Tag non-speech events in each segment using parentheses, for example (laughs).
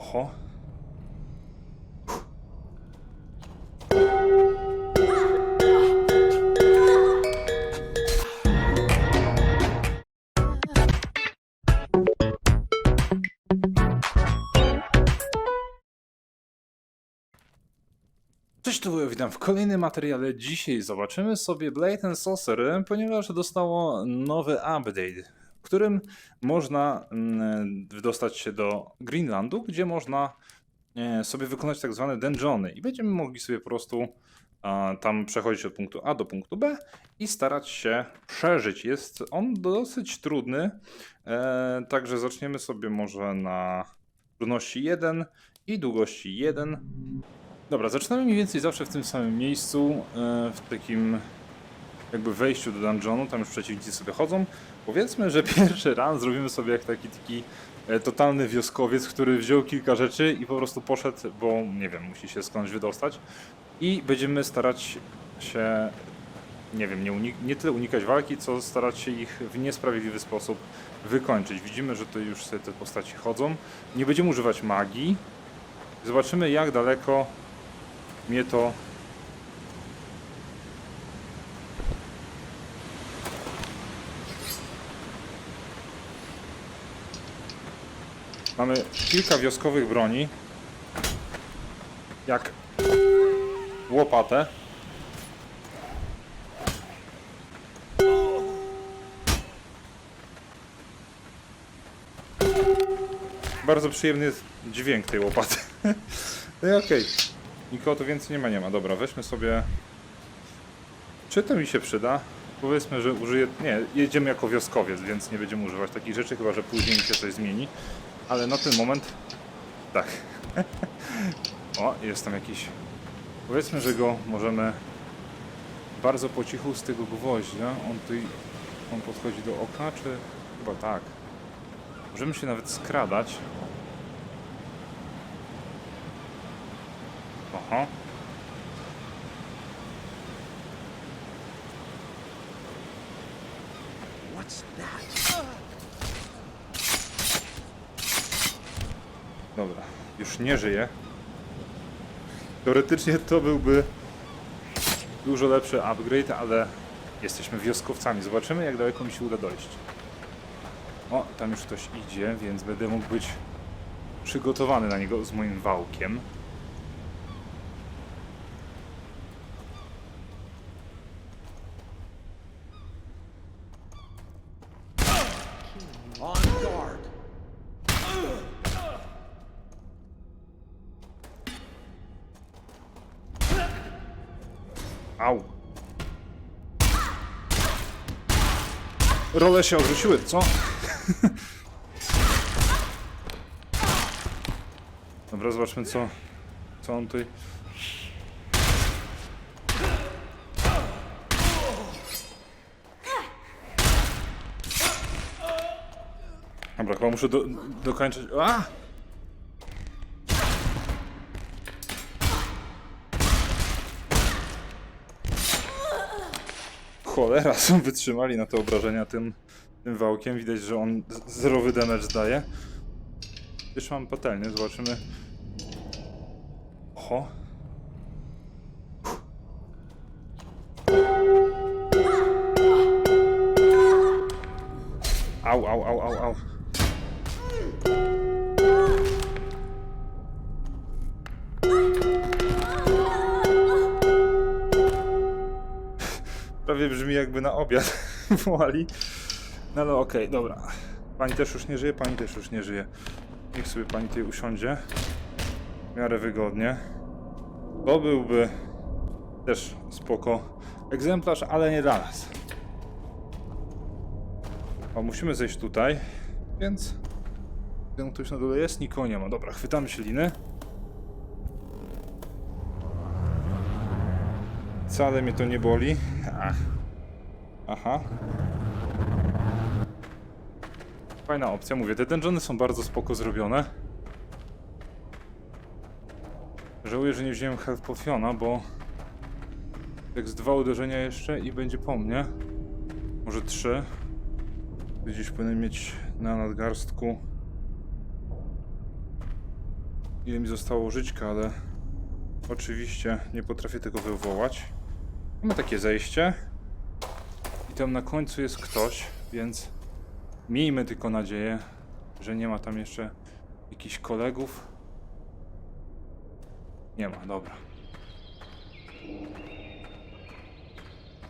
Oho. Cześć, tu witam w kolejnym materiale. Dzisiaj zobaczymy sobie Blade and Sorcery, ponieważ dostało nowy update, w którym można mm, dostać się do Greenlandu, gdzie można e, sobie wykonać tak zwane dungeony i będziemy mogli sobie po prostu tam przechodzić od punktu A do punktu B i starać się przeżyć. Jest on dosyć trudny, e, także zaczniemy sobie może na trudności 1 i długości 1. Dobra, zaczynamy mniej więcej zawsze w tym samym miejscu, e, w takim jakby wejściu do dungeonu, tam już przeciwnicy sobie chodzą. Powiedzmy, że (laughs) pierwszy raz zrobimy sobie jak taki taki e, totalny wioskowiec, który wziął kilka rzeczy i po prostu poszedł, bo nie wiem, musi się skądś wydostać. I będziemy starać się, nie wiem, nie, unik- nie tyle unikać walki, co starać się ich w niesprawiedliwy sposób wykończyć. Widzimy, że to już sobie te postaci chodzą. Nie będziemy używać magii. Zobaczymy jak daleko mnie to Mamy kilka wioskowych broni, jak łopatę. Bardzo przyjemny jest dźwięk tej łopaty. (laughs) No i okej. Nikogo tu więcej nie ma, nie ma. Dobra, weźmy sobie... Czy to mi się przyda? Powiedzmy, że użyję... Nie, jedziemy jako wioskowiec, więc nie będziemy używać takich rzeczy, chyba że później się coś zmieni. Ale na ten moment... Tak. (laughs) o, jest tam jakiś... Powiedzmy, że go możemy bardzo po cichu z tego gwoździa. On tutaj... On podchodzi do oka, czy... Chyba tak. Możemy się nawet skradać. Aha. What's that? Dobra, już nie żyje. Teoretycznie to byłby dużo lepszy upgrade, ale jesteśmy wioskowcami. Zobaczymy, jak daleko mi się uda dojść. O, tam już ktoś idzie, więc będę mógł być przygotowany na niego z moim wałkiem. On guard. Role się odwróciły, co? Dobra, zobaczmy co, co on tutaj... Dobra, chyba muszę do, dokończyć... A! Cholera, (laughs) są wytrzymali na te obrażenia tym, tym wałkiem. Widać, że on zerowy damage daje. Już mam patelnię, zobaczymy. Oho. Au, au, au, au, au. Prawie brzmi jakby na obiad (laughs) wołali. No ale okej, dobra. Pani też już nie żyje, pani też już nie żyje. Niech sobie pani tutaj usiądzie. W miarę wygodnie. To byłby też spoko egzemplarz, ale nie dla nas. O, musimy zejść tutaj, więc... Tam ktoś na dole jest? Nikogo nie ma. Dobra, chwytamy się liny. Wcale mnie to nie boli. Ach. Aha. Fajna opcja, mówię, te dungeony są bardzo spoko zrobione. Żałuję, że nie wziąłem Health Potiona, bo jak z dwa uderzenia jeszcze i będzie po mnie. Może trzy. Gdzieś powinien mieć na nadgarstku. ile mi zostało żyćka, ale oczywiście nie potrafię tego wywołać. Mamy takie zejście. I tam na końcu jest ktoś, więc miejmy tylko nadzieję, że nie ma tam jeszcze jakichś kolegów. Nie ma, dobra.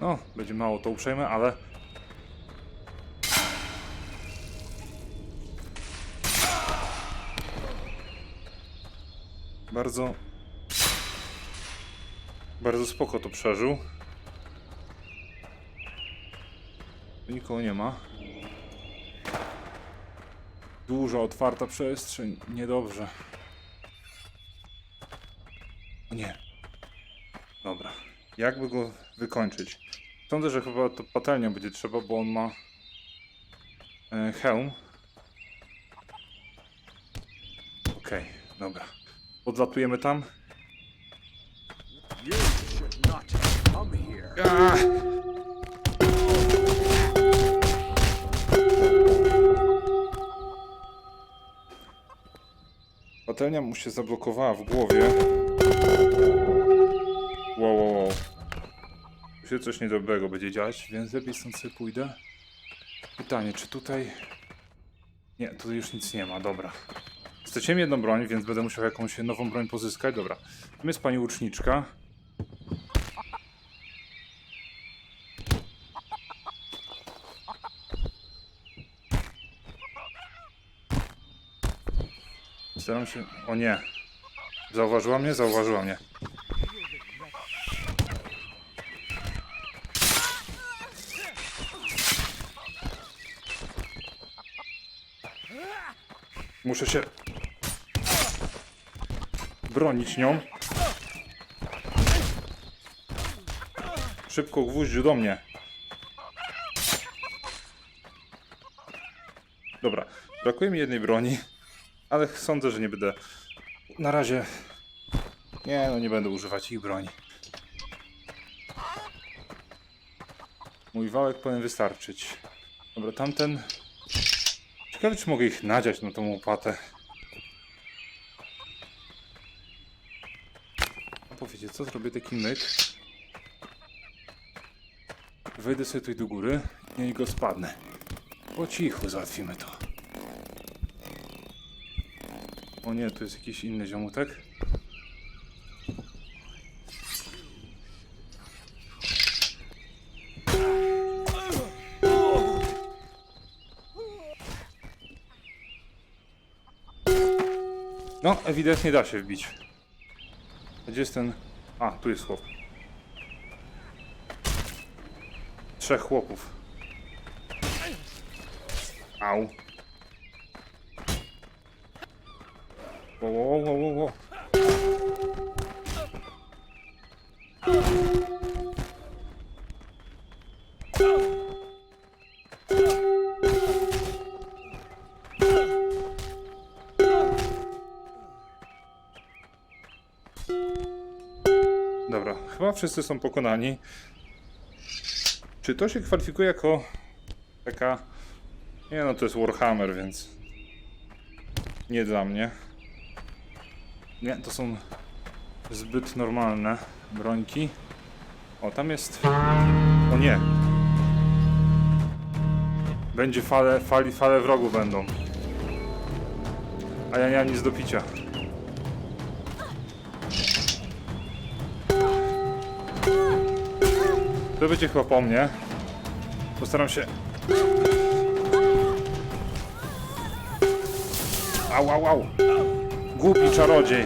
No, będzie mało to uprzejme, ale bardzo bardzo spoko to przeżył. Tu Nikogo nie ma. Duża, otwarta przestrzeń. Niedobrze. Nie. Dobra. Jakby go wykończyć? Sądzę, że chyba to patelnia będzie trzeba, bo on ma e, hełm. Okej, dobra. Podlatujemy tam. Ah! Patelnia mu się zablokowała w głowie. Wow, wow, wow. Tu się coś niedobrego będzie dziać, więc lepiej stąd sobie pójdę. Pytanie, czy tutaj... Nie, tutaj już nic nie ma, dobra. Straciłem jedną broń, więc będę musiał jakąś nową broń pozyskać. Dobra. Tam jest pani łuczniczka. Się. O nie. Zauważyła mnie? Zauważyła mnie. Muszę się bronić nią. Szybko gwóździu do mnie. Dobra, brakuje mi jednej broni. Ale sądzę, że nie będę. Na razie. Nie, no nie będę używać ich broni. Mój wałek powinien wystarczyć. Dobra, tamten. Ciekawe, czy mogę ich nadziać na tą łopatę. A powiecie, co zrobię taki myk? Wejdę sobie tutaj do góry i na niego spadnę. Po cichu załatwimy to. O nie, tu jest jakiś inny ziomutek. No, ewidentnie da się wbić. Gdzie jest ten... A, tu jest chłop. Trzech chłopów. Au. Wow. Dobra, chyba wszyscy są pokonani. Czy to się kwalifikuje jako taka... Nie no, to jest Warhammer, więc... Nie dla mnie. Nie, to są zbyt normalne brońki. O, tam jest... O nie! Będzie fale, fali, fale wrogów będą. A ja nie mam nic do picia. To będzie chyba po mnie. Postaram się... Au, au, au! Głupi czarodziej.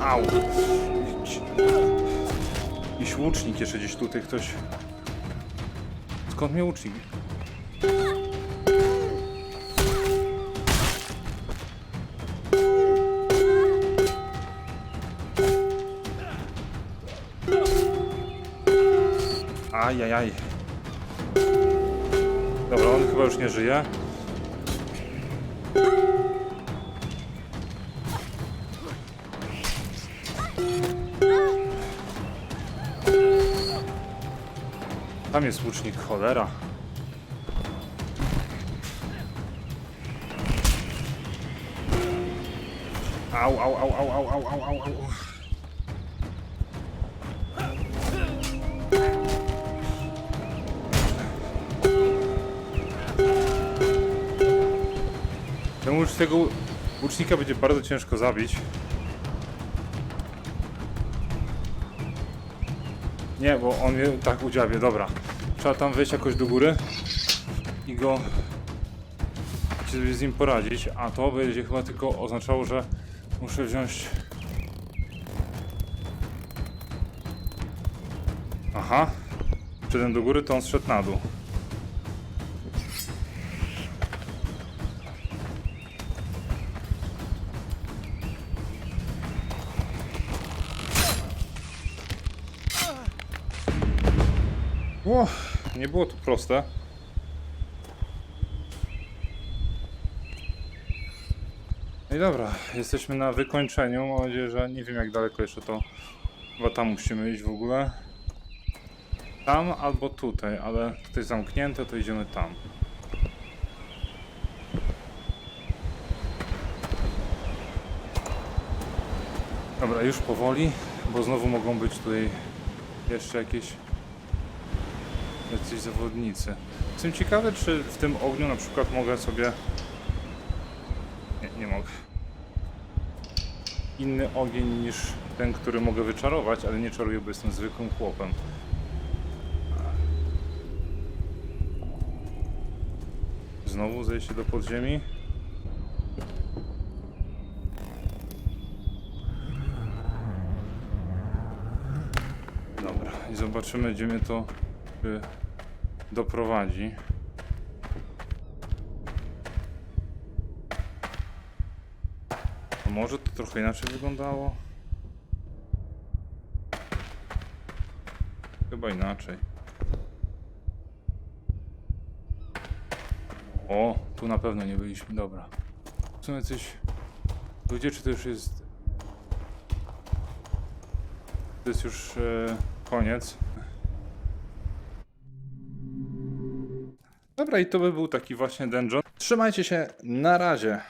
Au. Jakiś- łucznik jeszcze gdzieś tutaj ktoś. Skąd mnie łucznik? Ajajaj. Dobra, on chyba już nie żyje. Tam jest łucznik, cholera. Au, au, au, au, au, au, au, au. Tego łucznika będzie bardzo ciężko zabić. Nie, bo on mnie tak udziawie, dobra. Trzeba tam wejść jakoś do góry i go sobie z nim poradzić, a to będzie chyba tylko oznaczało, że muszę wziąć... Aha. Szedłem do góry, to on zszedł na dół. Ło, nie było to proste. No i dobra, jesteśmy na wykończeniu. Mam nadzieję, że nie wiem jak daleko jeszcze to. Chyba tam musimy iść w ogóle. Tam albo tutaj, ale tutaj zamknięte, to idziemy tam. Dobra, już powoli, bo znowu mogą być tutaj jeszcze jakieś jacyś zawodnicy. Jestem ciekawy, czy w tym ogniu na przykład mogę sobie... Nie, nie mogę. Inny ogień niż ten, który mogę wyczarować, ale nie czaruję, bo jestem zwykłym chłopem. Znowu zejście do podziemi. Dobra, i zobaczymy, gdzie mnie to y, doprowadzi. A może to trochę inaczej wyglądało? Chyba inaczej. O, tu na pewno nie byliśmy, dobra. Są jacyś ludzie, czy to już jest... To jest już e, koniec. Dobra, i to by był taki właśnie dungeon. Trzymajcie się, na razie.